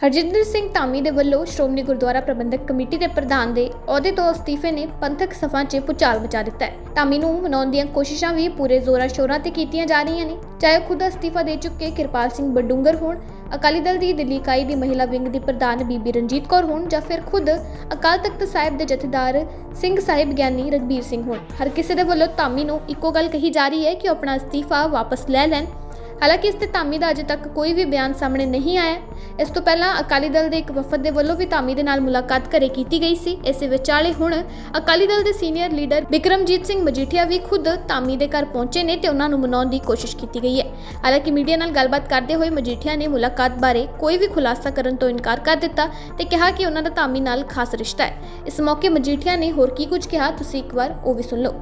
ਹਰਜਿੰਦਰ ਸਿੰਘ ਧਾਮੀ ਦੇ ਵੱਲੋਂ ਸ਼੍ਰੋਮਣੀ ਗੁਰਦੁਆਰਾ ਪ੍ਰਬੰਧਕ ਕਮੇਟੀ ਦੇ ਪ੍ਰਧਾਨ ਦੇ ਅਹੁਦੇ ਤੋਂ ਅਸਤੀਫੇ ਨੇ ਪੰਥਕ ਸਫ਼ਾਂ 'ਚ ਪੁਚਾਲ ਮਚਾ ਦਿੱਤਾ ਹੈ। ਧਾਮੀ ਨੂੰ ਮਨਾਉਣ ਦੀਆਂ ਕੋਸ਼ਿਸ਼ਾਂ ਵੀ ਪੂਰੇ ਜ਼ੋਰਾਂ ਸ਼ੋਰਾਂ ਤੇ ਕੀਤੀਆਂ ਜਾ ਰਹੀਆਂ ਨੇ। ਚਾਹੇ ਉਹ ਖੁਦ ਅਸਤੀਫਾ ਦੇ ਚੁੱਕੇ ਕਿਰਪਾਲ ਸਿੰਘ ਬਡੂੰਗਰ ਹੋਣ, ਅਕਾਲੀ ਦਲ ਦੀ ਦਿੱਲੀ ਇਕਾਈ ਦੀ ਮਹਿਲਾ ਵਿੰਗ ਦੀ ਪ੍ਰਧਾਨ ਬੀਬੀ ਰਣਜੀਤ ਕੌਰ ਹੋਣ ਜਾਂ ਫਿਰ ਖੁਦ ਅਕਾਲ ਤਖਤ ਸਾਹਿਬ ਦੇ ਜਥੇਦਾਰ ਸਿੰਘ ਸਾਹਿਬ ਗਿਆਨੀ ਰਗਬੀਰ ਸਿੰਘ ਹੋਣ। ਹਰ ਕਿਸੇ ਦੇ ਵੱਲੋਂ ਧਾਮੀ ਨੂੰ ਇੱਕੋ ਗੱਲ ਕਹੀ ਜਾ ਰਹੀ ਹੈ ਕਿ ਉਹ ਆਪਣਾ ਅਸਤੀਫਾ ਵਾਪਸ ਲੈ ਲੈਣ। ਹਾਲਾਂਕਿ ਇਸ ਤੇ ਧਾਮੀ ਦਾ ਅਜੇ ਤੱਕ ਕੋਈ ਵੀ ਬਿਆਨ ਸਾਹਮਣੇ ਨਹੀਂ ਆਇਆ। ਇਸ ਤੋਂ ਪਹਿਲਾਂ ਅਕਾਲੀ ਦਲ ਦੇ ਇੱਕ ਵਫਦ ਦੇ ਵੱਲੋਂ ਵੀ ਧਾਮੀ ਦੇ ਨਾਲ ਮੁਲਾਕਾਤ ਘਰੇ ਕੀਤੀ ਗਈ ਸੀ। ਇਸੇ ਵਿਚਾਲੇ ਹੁਣ ਅਕਾਲੀ ਦਲ ਦੇ ਸੀਨੀਅਰ ਲੀਡਰ ਵਿਕਰਮਜੀਤ ਸਿੰਘ ਮਜੀਠੀਆ ਵੀ ਖੁਦ ਧਾਮੀ ਦੇ ਘਰ ਪਹੁੰਚੇ ਨੇ ਤੇ ਉਹਨਾਂ ਨੂੰ ਮਨਾਉਣ ਦੀ ਕੋਸ਼ਿਸ਼ ਕੀਤੀ ਗਈ ਹੈ। ਹਾਲਾਂਕਿ ਮੀਡੀਆ ਨਾਲ ਗੱਲਬਾਤ ਕਰਦੇ ਹੋਏ ਮਜੀਠੀਆ ਨੇ ਮੁਲਾਕਾਤ ਬਾਰੇ ਕੋਈ ਵੀ ਖੁਲਾਸਾ ਕਰਨ ਤੋਂ ਇਨਕਾਰ ਕਰ ਦਿੱਤਾ ਤੇ ਕਿਹਾ ਕਿ ਉਹਨਾਂ ਦਾ ਧਾਮੀ ਨਾਲ ਖਾਸ ਰਿਸ਼ਤਾ ਹੈ। ਇਸ ਮੌਕੇ ਮਜੀਠੀਆ ਨੇ ਹੋਰ ਕੀ ਕੁਝ ਕਿਹਾ, ਤੁਸੀਂ ਇੱਕ ਵਾਰ ਉਹ ਵੀ ਸੁਣ ਲਓ।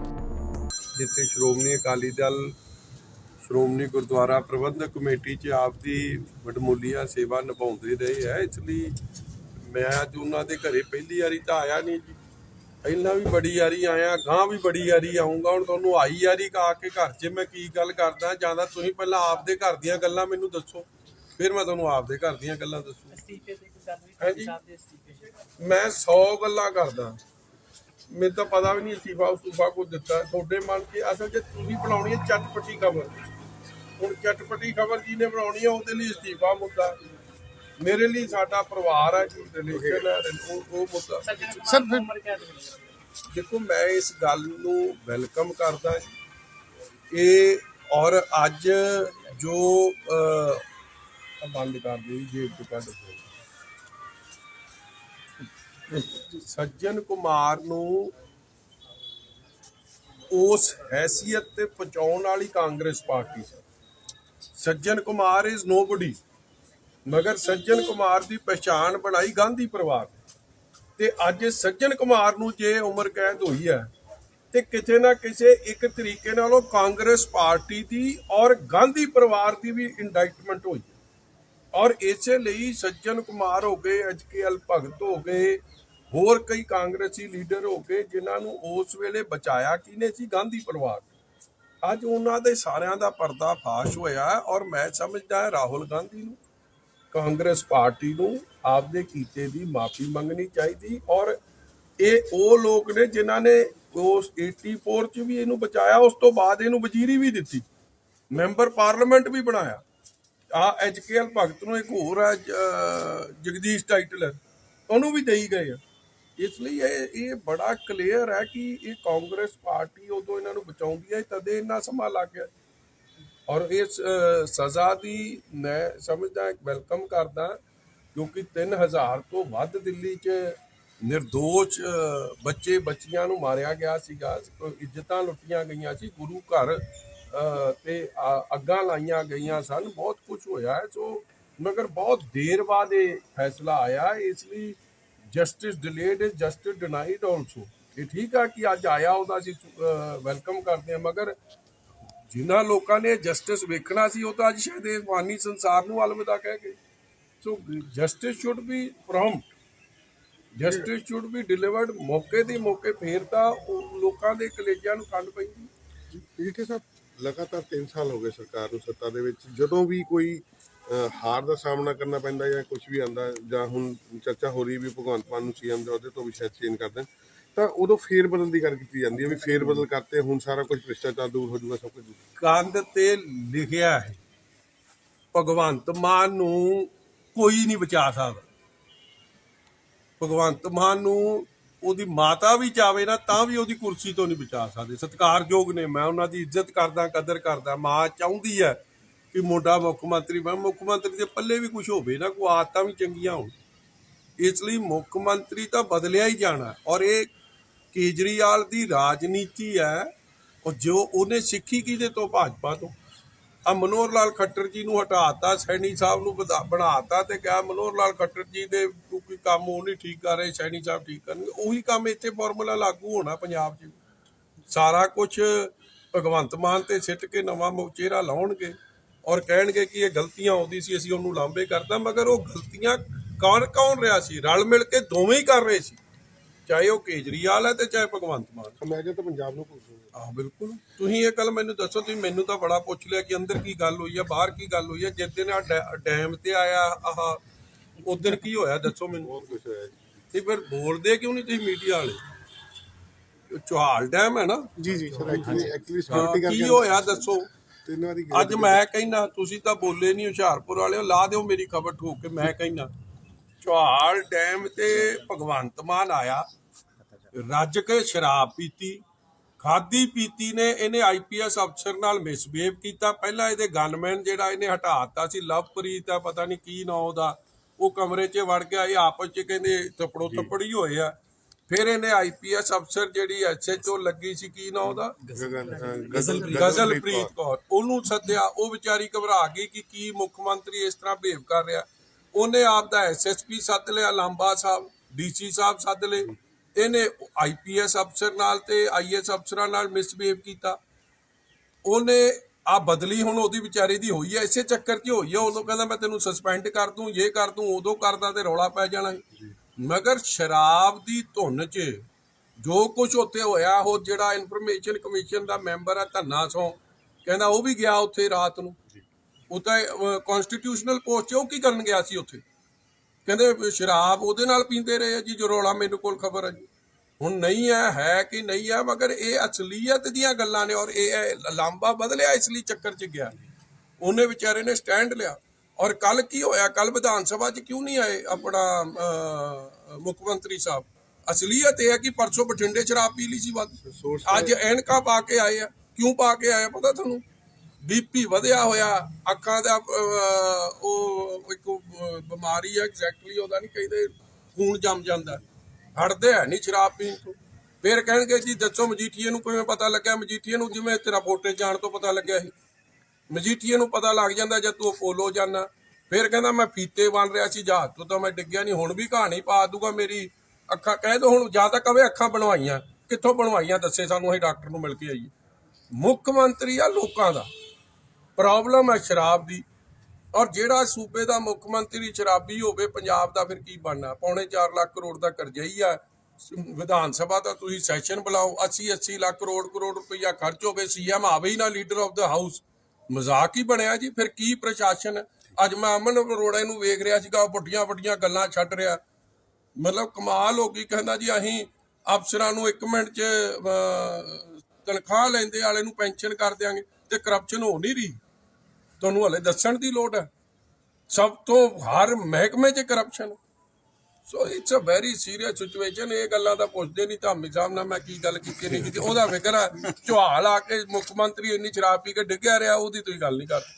ਜਿੱਥੇ ਸ਼੍ਰੋਮਣੀ ਅਕਾਲੀ ਦਲ ਸ਼੍ਰੋਮਣੀ ਗੁਰਦੁਆਰਾ ਪ੍ਰਬੰਧਕ ਕਮੇਟੀ 'ਚ ਆਪਦੀ ਵਡਮੁੱਲੀਆਂ ਸੇਵਾ ਨਿਭਾਉਂਦੇ ਰਹੇ ਹੈ ਇਸ ਲਈ ਮੈਂ ਅੱਜ ਉਹਨਾਂ ਦੇ ਘਰੇ ਪਹਿਲੀ ਵਾਰੀ ਤਾਂ ਆਇਆ ਨਹੀਂ ਜੀ। ਪਹਿਲਾਂ ਵੀ ਬੜੀ ਵਾਰੀ ਆਇਆ ਗਾਂ ਵੀ ਬੜੀ ਵਾਰੀ ਆਉਂਗਾ। ਹੁਣ ਤੁਹਾਨੂੰ ਆਈ ਵਾਰੀ ਆ ਕੇ ਘਰ 'ਚ ਮੈਂ ਕੀ ਗੱਲ ਕਰਦਾ ਜਾਂਦਾ ਤੁਸੀਂ ਪਹਿਲਾਂ ਆਪਦੇ ਘਰ ਦੀਆਂ ਗੱਲਾਂ ਮੈਨੂੰ ਦੱਸੋ। ਫਿਰ ਮੈਂ ਤੁਹਾਨੂੰ ਆਪਦੇ ਘਰ ਦੀਆਂ ਗੱਲਾਂ ਦੱਸੂ। ਦੀ ਜੀ? ਦੇ ਦੀ? ਮੈਂ 100 ਗੱਲਾਂ ਕਰਦਾ। ਮੈਨੂੰ ਤਾਂ ਪਤਾ ਵੀ ਨਹੀਂ ਅਸਤੀਫਾ ਉਸਤੀਫਾ ਕੋ ਦਿੱਤਾ। ਤੁਹਾਡੇ ਮਨ 'ਚ ਅਸਲ 'ਚ ਤੁਸੀਂ ਬਣਾਉਣੀ ਹੈ ਚਟਪਟੀ ਖਬਰ। ਹੁਣ ਚਟਪਟੀ ਖਬਰ ਜੀ ਨੇ ਬਣਾਉਣੀ ਹੈ ਉਹਦੇ ਲਈ ਅਸਤੀਫਾ ਮੁੱਦਾ। ਮੇਰੇ ਲਈ ਸਾਡਾ ਪਰਿਵਾਰ ਹੈ ਜੀ ਰਿਲੇਸ਼ਨ ਹੈ ਉਹ ਉਹ ਮੁੱਦਾ। ਸਰ, ਦੇਖੋ ਮੈਂ ਇਸ ਗੱਲ ਨੂੰ ਵੈਲਕਮ ਕਰਦਾ। ਇਹ ਔਰ ਅੱਜ ਜੋ ਬੰਦ ਕਰ ਜੀ ਜੇਬ ਤੋਂ ਕੱਢ ਸੱਜਣ ਕੁਮਾਰ ਨੂੰ ਉਸ ਹੈਸੀਅਤ ਤੇ ਪਹੁੰਚਾਉਣ ਵਾਲੀ Congress party Sajjan Kumar is nobody ਮਗਰ ਸੱਜਣ ਕੁਮਾਰ ਦੀ ਪਛਾਣ ਬਣਾਈ ਗਾਂਧੀ ਪਰਿਵਾਰ ਤੇ ਅੱਜ ਸੱਜਣ ਕੁਮਾਰ ਨੂੰ ਜੇ ਉਮਰ ਕੈਦ ਹੋਈ ਹੈ, ਤੇ ਕਿਸੇ ਨਾ ਕਿਸੇ ਇੱਕ ਤਰੀਕੇ ਨਾਲ ਉਹ ਕਾਂਗਰਸ ਪਾਰਟੀ ਦੀ ਔਰ ਗਾਂਧੀ ਪਰਿਵਾਰ ਦੀ ਵੀ ਇੰਡਾਈਟਮੈਂਟ ਹੋਈ ਔਰ ਇਸੇ ਲਈ ਸੱਜਣ ਕੁਮਾਰ ਹੋ ਗਏ ਐਚਕੇਐਲ ਭਗਤ ਹੋ ਗਏ ਹੋਰ ਕਈ ਕਾਂਗਰਸੀ ਲੀਡਰ ਹੋ ਗਏ ਜਿਨ੍ਹਾਂ ਨੂੰ ਉਸ ਵੇਲੇ ਬਚਾਇਆ ਕਿਹਨੇ ਸੀ? ਗਾਂਧੀ ਪਰਿਵਾਰ। ਅੱਜ ਉਹਨਾਂ ਦੇ ਸਾਰਿਆਂ ਦਾ ਪਰਦਾ ਫਾਸ਼ ਹੋਇਆ ਔਰ ਮੈਂ ਸਮਝਦਾ ਰਾਹੁਲ ਗਾਂਧੀ ਨੂੰ, ਕਾਂਗਰਸ ਪਾਰਟੀ ਨੂੰ ਆਪਦੇ ਕੀਤੇ ਦੀ ਮਾਫੀ ਮੰਗਣੀ ਚਾਹੀਦੀ ਔਰ ਇਹ ਉਹ ਲੋਕ ਨੇ ਜਿਨ੍ਹਾਂ ਨੇ ਉਸ 84 ਚ ਵੀ ਇਹਨੂੰ ਬਚਾਇਆ, ਉਸ ਤੋਂ ਬਾਅਦ ਇਹਨੂੰ ਵਜ਼ੀਰੀ ਵੀ ਦਿੱਤੀ। ਮੈਂਬਰ ਪਾਰਲੀਮੈਂਟ ਵੀ ਬਣਾਇਆ। ਆ ਐਚਕੇਐਲ ਭਗਤ ਨੂੰ ਇੱਕ ਹੋਰ ਹੈ ਜ- ਜਗਦੀਸ਼ ਟਾਈਟਲਰ। ਉਹਨੂੰ ਵੀ ਦੇਈ ਗਏ ਆ। ਇਸ ਲਈ ਇਹ ਇਹ ਬੜਾ ਕਲੀਅਰ ਹੈ ਕਿ ਇਹ ਕਾਂਗਰਸ ਪਾਰਟੀ ਉਦੋਂ ਇਹਨਾਂ ਨੂੰ ਬਚਾਉਂਦੀ ਹੈ, ਤਦੇ ਇੰਨਾ ਸਮਾਂ ਲੱਗ ਗਿਆ। ਔਰ ਇਸ ਸਜ਼ਾ ਦੀ ਮੈਂ ਸਮਝਦਾ, ਇੱਕ ਵੈਲਕਮ ਕਰਦਾ, ਕਿਉਂਕਿ 3000 ਤੋਂ ਵੱਧ ਦਿੱਲੀ 'ਚ ਨਿਰਦੋਸ਼ ਬੱਚੇ ਬੱਚੀਆਂ ਨੂੰ ਮਾਰਿਆ ਗਿਆ ਸੀਗਾ। ਇੱਜ਼ਤਾਂ ਲੁੱਟੀਆਂ ਗਈਆਂ ਸੀ, ਗੁਰੂ ਘਰ ਤੇ ਅੱਗਾਂ ਲਾਈਆਂ ਗਈਆਂ ਸਨ। ਬਹੁਤ ਕੁਝ ਹੋਇਆ ਹੈ, ਸੋ ਮਗਰ ਬਹੁਤ ਦੇਰ ਬਾਅਦ ਇਹ ਫੈਸਲਾ ਆਇਆ। ਇਸ ਲਈ justice delayed is justice denied also ਇਹ ਠੀਕ ਆ ਕਿ ਅੱਜ ਆਇਆ ਉਹਦਾ ਅਸੀਂ ਵੈਲਕਮ ਕਰਦੇ ਹਾਂ, ਮਗਰ ਜਿਨ੍ਹਾਂ ਲੋਕਾਂ ਨੇ ਜਸਟਿਸ ਵੇਖਣਾ ਸੀ, ਉਹ ਤਾਂ ਅੱਜ ਸ਼ਾਇਦ ਇਹ ਵਾਨੀ ਸੰਸਾਰ ਨੂੰ ਅਲਵਿਦਾ ਕਹਿ ਗਏ। So justice should be prompt justice should be delivered ਮੌਕੇ ਦੀ ਮੌਕੇ, ਫੇਰ ਤਾਂ ਉਹ ਲੋਕਾਂ ਦੇ ਕਲੇਜਿਆਂ ਨੂੰ ਠੰਡ ਪੈਂਦੀ। ਪੀਕੇ ਸਾਹਿਬ, ਲਗਾਤਾਰ 3 ਸਾਲ ਹੋ ਗਏ ਸਰਕਾਰ ਨੂੰ ਸੱਤਾ ਦੇ ਵਿੱਚ। ਜਦੋਂ ਵੀ ਕੋਈ ਹਾਰ ਦਾ ਸਾਹਮਣਾ ਕਰਨਾ ਪੈਂਦਾ ਜਾਂ ਕੁਝ ਵੀ ਆਂਦਾ, ਜਾਂ ਹੁਣ ਚਰਚਾ ਹੋ ਰਹੀ ਵੀ ਭਗਵੰਤ ਮਾਨ ਨੂੰ ਸੀਐਮ ਦੇ ਅਹੁਦੇ ਤੋਂ ਵੀ ਸ਼ਾਇਦ ਚੇਂਜ ਕਰ ਦੇਣ, ਤਾਂ ਉਦੋਂ ਫੇਰ ਬਦਲ ਦੀ ਗੱਲ ਕੀਤੀ ਜਾਂਦੀ ਹੈ ਵੀ ਫੇਰ ਬਦਲ ਕਰਤੇ, ਹੁਣ ਸਾਰਾ ਕੁਝ ਭ੍ਰਿਸ਼ਟਾਚਾਰ ਦੂਰ ਹੋ ਜਾਊਗਾ, ਸਭ ਕੁਝ ਕੰਧ ਤੇ ਲਿਖਿਆ ਹੈ, ਭਗਵੰਤ ਮਾਨ ਨੂੰ ਕੋਈ ਨਹੀਂ ਬਚਾ ਸਕਦਾ। ਭਗਵੰਤ ਮਾਨ ਨੂੰ ਉਹਦੀ ਮਾਤਾ ਵੀ ਚਾਵੇ ਨਾ, ਤਾਂ ਵੀ ਉਹਦੀ ਕੁਰਸੀ ਤੋਂ ਨਹੀਂ ਬਚਾ ਸਕਦੇ। ਸਤਿਕਾਰਯੋਗ ਨੇ, ਮੈਂ ਉਹਨਾਂ ਦੀ ਇੱਜ਼ਤ ਕਰਦਾ, ਕਦਰ ਕਰਦਾ, ਮਾਂ ਚਾਹੁੰਦੀ ਹੈ ਕਿ ਮੁੰਡਾ ਮੁੱਖ ਮੰਤਰੀ ਬਣ, ਮੁੱਖ ਮੰਤਰੀ ਦੇ ਪੱਲੇ ਵੀ ਕੁਝ ਹੋਵੇ ਨਾ, ਕੋਈ ਆਦਤਾਂ ਵੀ ਚੰਗੀਆਂ ਹੋਣ। ਇਸ ਲਈ ਮੁੱਖ ਮੰਤਰੀ ਤਾਂ ਬਦਲਿਆ ਹੀ ਜਾਣਾ। ਔਰ ਇਹ ਕੇਜਰੀਵਾਲ ਦੀ ਰਾਜਨੀਤੀ ਹੈ, ਉਹ ਜੋ ਉਹਨੇ ਸਿੱਖੀ ਕਿਹਦੇ ਤੋਂ? ਭਾਜਪਾ ਤੋਂ। ਆ ਮਨੋਹਰ ਲਾਲ ਖੱਟਰ ਜੀ ਨੂੰ ਹਟਾਤਾ, ਸੈਣੀ ਸਾਹਿਬ ਨੂੰ ਵਧਾ- ਬਣਾਤਾ ਤੇ ਕਿਹਾ ਮਨੋਹਰ ਲਾਲ ਖੱਟਰ ਜੀ ਦੇ ਕੋਈ ਕੰਮ ਉਹ ਨਹੀਂ ਠੀਕ ਕਰ ਰਹੇ, ਸੈਣੀ ਸਾਹਿਬ ਠੀਕ ਕਰਨਗੇ। ਉਹੀ ਕੰਮ ਇੱਥੇ ਫਾਰਮੂਲਾ ਲਾਗੂ ਹੋਣਾ ਪੰਜਾਬ 'ਚ। ਸਾਰਾ ਕੁਝ ਭਗਵੰਤ ਮਾਨ ਤੇ ਸਿੱਟ ਕੇ ਨਵਾਂ ਚਿਹਰਾ ਲਾਉਣਗੇ। ਔਰ ਕਹਿਣਗੇ ਕਿ ਇਹ ਗਲਤੀਆਂ ਆਉਂਦੀ ਸੀ ਅਸੀਂ ਉਹਨੂੰ ਲਾਂਬੇ ਕਰਤਾ ਮਗਰ ਉਹ ਗਲਤੀਆਂ ਕੌਣ ਕੌਣ ਰਿਹਾ ਸੀ? ਰਲ ਮਿਲ ਕੇ ਦੋਵੇਂ ਹੀ ਕਰ ਰਹੇ ਸੀ। ਚਾਹੇ ਉਹ ਕੇਜਰੀਵਾਲ ਹੈ ਤੇ ਚਾਹੇ ਭਗਵੰਤ ਮਾਨ। ਮੈਂ ਤਾਂ ਪੰਜਾਬ ਨੂੰ ਪੁੱਛੂੰਗਾ ਆਹ ਬਿਲਕੁਲ। ਤੁਸੀਂ ਇਹ ਕੱਲ ਮੈਨੂੰ ਦੱਸੋ ਤੁਸੀਂ ਮੈਨੂੰ ਤਾਂ ਬੜਾ ਪੁੱਛ ਲਿਆ ਕਿ ਅੰਦਰ ਕੀ ਗੱਲ ਹੋਈ ਹੈ ਬਾਹਰ ਕੀ ਗੱਲ ਹੋਈ ਹੈ ਜਿਸ ਦਿਨ ਆ ਡੈਮ ਤੇ ਆਇਆ ਆਹ ਉਧਰ ਕੀ ਹੋਇਆ ਦੱਸੋ ਮੈਨੂੰ। ਬਹੁਤ ਕੁਝ ਹੋਇਆ ਜੀ। ਤੇ ਫਿਰ ਬੋਲਦੇ ਕਿਉਂ ਨਹੀਂ ਤੁਸੀਂ ਮੀਡੀਆ ਵਾਲੇ? ਚੌਹਾਲ ਡੈਮ ਹੈ ਨਾ? ਜੀ ਜੀ ਸਰ ਐਕਚੁਅਲੀ ਹਾਂ, ਸਿਕਿਉਰਿਟੀ ਕਰਕੇ ਕੀ ਹੋਇਆ ਦੱਸੋ। ਤਿੰਨ ਵਾਰੀ ਅੱਜ ਮੈਂ ਕਹਿਣਾ ਤੁਸੀਂ ਤਾਂ ਬੋਲੇ ਨਹੀਂ ਹੁਸ਼ਿਆਰਪੁਰ ਵਾਲਿਓ ਲਾ ਦਿਓ ਮੇਰੀ ਖਬਰ ਠੋਕ ਕੇ ਮੈਂ ਕਹਿਣਾ ਚੌਹਾਲ ਡੈਮ ਤੇ ਭਗਵੰਤ ਮਾਨ ਆਇਆ ਰੱਜ ਕੇ ਸ਼ਰਾਬ ਪੀਤੀ ਖਾਦੀ ਪੀਤੀ ਨੇ ਇਹਨੇ ਆਈਪੀਐਸ ਅਫਸਰ ਨਾਲ ਮਿਸਬੀਹੇਵ ਕੀਤਾ ਪਹਿਲਾਂ ਇਹਦੇ ਗਨਮੈਨ ਜਿਹੜਾ ਇਹਨੇ ਹਟਾਤਾ ਸੀ ਲਵਪ੍ਰੀਤ ਆ ਪਤਾ ਨਹੀਂ ਕੀ ਨਾਂ ਉਹਦਾ ਉਹ ਕਮਰੇ 'ਚ ਵੜ ਗਿਆ ਇਹ ਆਪਸ 'ਚ ਕਹਿੰਦੇ ਥੱਪੜੋ ਥੱਪੜੀ ਹੋਏ ਆ ਫਿਰ ਇਹਨੇ ਆਈਪੀਐਸ ਅਫਸਰ ਜਿਹੜੀ ਐਸਐਚਓ ਲੱਗੀ ਸੀ ਕੀ ਨਾਂ ਉਹਦਾ? ਗਜ਼ਲਪ੍ਰੀਤ ਕੌਰ। ਉਹਨੂੰ ਸੱਦਿਆ ਉਹ ਵਿਚਾਰੀ ਘਬਰਾ ਗਈ ਕਿ ਕੀ ਮੁੱਖ ਮੰਤਰੀ ਇਸ ਤਰ੍ਹਾਂ ਬਿਹੇਵ ਕਰ ਰਿਹਾ। ਉਹਨੇ ਆਪ ਦਾ ਐਸਐਸਪੀ ਸੱਦ ਲਿਆ ਲਾਂਬਾ ਸਾਹਿਬ ਡੀਸੀ ਸਾਹਿਬ ਸੱਦ ਲਏ। ਇਹਨੇ ਆਈਪੀਐਸ ਅਫਸਰ ਨਾਲ ਤੇ ਆਈਐਸ ਅਫਸਰਾਂ ਨਾਲ ਮਿਸਬਿਹੇਵ ਕੀਤਾ। ਉਹਨੇ ਆ ਬਦਲੀ ਹੁਣ ਉਹਦੀ ਵਿਚਾਰੀ ਦੀ ਹੋਈ ਹੈ ਇਸੇ ਚੱਕਰ 'ਚ ਹੋਈ ਹੈ। ਉਦੋਂ ਕਹਿੰਦਾ ਮੈਂ ਤੈਨੂੰ ਸਸਪੈਂਡ ਕਰ ਦੂੰ ਇਹ ਕਰ ਦੂੰ ਉਦੋਂ ਕਰਦਾ ਤੇ ਰੌਲਾ ਪੈ ਜਾਣਾ। ਮਗਰ ਸ਼ਰਾਬ ਦੀ ਧੁਨ 'ਚ ਜੋ ਕੁਝ ਉੱਥੇ ਹੋਇਆ ਉਹ ਜਿਹੜਾ ਇਨਫੋਰਮੇਸ਼ਨ ਕਮਿਸ਼ਨ ਦਾ ਮੈਂਬਰ ਆ ਧੰਨਾ ਸੋਂ ਕਹਿੰਦਾ ਉਹ ਵੀ ਗਿਆ ਉੱਥੇ ਰਾਤ ਨੂੰ। ਉਹ ਤਾਂ ਕਨਸਟੀਟਿਊਸ਼ਨਲ ਕੋਰਟ 'ਚ ਉਹ ਕੀ ਕਰਨ ਗਿਆ ਸੀ ਉੱਥੇ? ਕਹਿੰਦੇ ਸ਼ਰਾਬ ਉਹਦੇ ਨਾਲ ਪੀਂਦੇ ਰਹੇ ਜੀ ਜੋ ਰੌਲਾ ਮੇਰੇ ਕੋਲ ਖਬਰ ਹੈ ਜੀ। ਹੁਣ ਨਹੀਂ ਹੈ ਹੈ ਕਿ ਨਹੀਂ ਹੈ ਮਗਰ ਇਹ ਅਸਲੀਅਤ ਦੀਆਂ ਗੱਲਾਂ ਨੇ ਔਰ ਇਹ ਲਾਂਬਾ ਬਦਲਿਆ ਇਸ ਲਈ ਚੱਕਰ 'ਚ ਗਿਆ। ਉਹਨੇ ਵਿਚਾਰੇ ਨੇ ਸਟੈਂਡ ਲਿਆ। ਔਰ ਕੱਲ ਕੀ ਹੋਇਆ? ਕੱਲ ਵਿਧਾਨ ਸਭਾ 'ਚ ਕਿਉਂ ਨਹੀਂ ਆਏ ਆਪਣਾ ਮੁੱਖ ਮੰਤਰੀ ਸਾਹਿਬ? ਅਸਲੀਅਤ ਇਹ ਹੈ ਕਿ ਪਰਸੋਂ ਬਠਿੰਡੇ ਸ਼ਰਾਬ ਪੀ ਲਈ ਸੀ ਵੱਧ। ਅੱਜ ਐਨਕਾ ਪਾ ਕੇ ਆਏ ਆ। ਕਿਉਂ ਪਾ ਕੇ ਆਏ ਪਤਾ ਤੁਹਾਨੂੰ? ਬੀਪੀ ਵਧਿਆ ਹੋਇਆ ਅੱਖਾਂ ਦਾ ਉਹ ਇੱਕ ਬਿਮਾਰੀ ਹੈ ਐਗਜ਼ੈਕਟਲੀ ਉਹਦਾ ਨਹੀਂ ਕਹਿੰਦੇ ਖੂਨ ਜੰਮ ਜਾਂਦਾ। ਹਟਦੇ ਹੈ ਨਹੀਂ ਸ਼ਰਾਬ ਪੀਣ ਤੋਂ। ਫਿਰ ਕਹਿਣਗੇ ਜੀ ਦੱਸੋ ਮਜੀਠੀਏ ਨੂੰ ਕਿਵੇਂ ਪਤਾ ਲੱਗਿਆ? ਮਜੀਠੀਏ ਨੂੰ ਜਿਵੇਂ ਤੇਰਾ ਵੋਟੇ ਜਾਣ ਤੋਂ ਪਤਾ ਲੱਗਿਆ ਸੀ। ਮਜੀਠੀਏ ਨੂੰ ਪਤਾ ਲੱਗ ਜਾਂਦਾ ਜਦ ਤੂੰ ਅਪੋਲੋ ਜਾਣਾ ਫਿਰ ਕਹਿੰਦਾ, ਮੈਂ ਫੀਤੇ ਬਣ ਰਿਹਾ ਸੀ, ਜਹਾਜ਼ ਤੋਂ ਤਾਂ ਮੈਂ ਡਿੱਗਿਆ ਨਹੀਂ, ਹੁਣ ਵੀ ਕਹਾਣੀ ਪਾ ਦੂਗਾ ਮੇਰੀ। ਅੱਖਾਂ, ਕਹਿ ਦੋ ਹੁਣ, ਜਾਂ ਤਾਂ ਕਵੇ ਅੱਖਾਂ ਬਣਵਾਈਆਂ। ਕਿੱਥੋਂ ਬਣਵਾਈਆਂ, ਦੱਸੇ ਸਾਨੂੰ ਅਸੀਂ ਡਾਕਟਰ ਨੂੰ ਮਿਲ ਕੇ ਆਈਏ। ਮੁੱਖ ਮੰਤਰੀ ਆ ਲੋਕਾਂ ਦਾ। ਪ੍ਰੋਬਲਮ ਹੈ ਸ਼ਰਾਬ ਦੀ। ਔਰ ਜਿਹੜਾ ਸੂਬੇ ਦਾ ਮੁੱਖ ਮੰਤਰੀ ਸ਼ਰਾਬੀ ਹੋਵੇ, ਪੰਜਾਬ ਦਾ ਫਿਰ ਕੀ ਬਣਨਾ? ਪੌਣੇ 4 ਲੱਖ ਕਰੋੜ ਦਾ ਕਰਜ਼ਾ ਹੀ ਆ। ਵਿਧਾਨ ਸਭਾ ਦਾ ਤੁਸੀਂ ਸੈਸ਼ਨ ਬੁਲਾਓ 80 80 ਲੱਖ ਕਰੋੜ ਕਰੋੜ ਰੁਪਈਆ ਖਰਚ ਹੋਵੇ ਸੀਐਮ ਆਵੇ ਹੀ ਨਾ, ਲੀਡਰ ਆਫ ਦਾ ਹਾਊਸ। ਮਜ਼ਾਕ ਹੀ ਬਣਿਆ ਜੀ। ਫਿਰ ਕੀ ਪ੍ਰਸ਼ਾਸਨ ਅੱਜ ਮੈਂ ਅਮਨ ਅਰੋੜਾ ਨੂੰ ਵੇਖ ਰਿਹਾ ਸੀਗਾ, ਉਹ ਵੱਡੀਆਂ ਵੱਡੀਆਂ ਗੱਲਾਂ ਛੱਡ ਰਿਹਾ। ਮਤਲਬ ਕਮਾਲ ਹੋ ਗਈ, ਕਹਿੰਦਾ ਜੀ, ਅਸੀਂ ਅਫਸਰਾਂ ਨੂੰ 1 ਮਿੰਟ 'ਚ ਤਨਖਾਹ ਲੈਂਦੇ ਵਾਲੇ ਨੂੰ ਪੈਨਸ਼ਨ ਕਰ ਦਿਆਂਗੇ ਤੇ ਕਰਪਸ਼ਨ ਹੋ ਨਹੀਂ ਰਹੀ। ਤੁਹਾਨੂੰ ਹਲੇ ਦੱਸਣ ਦੀ ਲੋੜ ਹੈ। ਸਭ ਤੋਂ ਹਰ ਮਹਿਕਮੇ 'ਚ corruption so it's a very serious situation ਇਹ ਗੱਲਾਂ ਤਾਂ ਪੁੱਛਦੇ ਨਹੀਂ, ਧਾਮੀ ਸਾਹਿਬ ਨਾਲ ਮੈਂ ਕੀ ਗੱਲ ਕੀਤੀ ਨਹੀਂ ਕੀਤੀ। ਉਹਦਾ ਫਿਕਰ ਆ ਝੁਹਾਲ ਆ ਕੇ ਮੁੱਖ ਮੰਤਰੀ ਇੰਨੀ ਸ਼ਰਾਬ ਪੀ ਕੇ ਡਿੱਗਿਆ ਰਿਹਾ, ਉਹਦੀ ਤੁਸੀਂ ਗੱਲ ਨਹੀਂ ਕਰਦੇ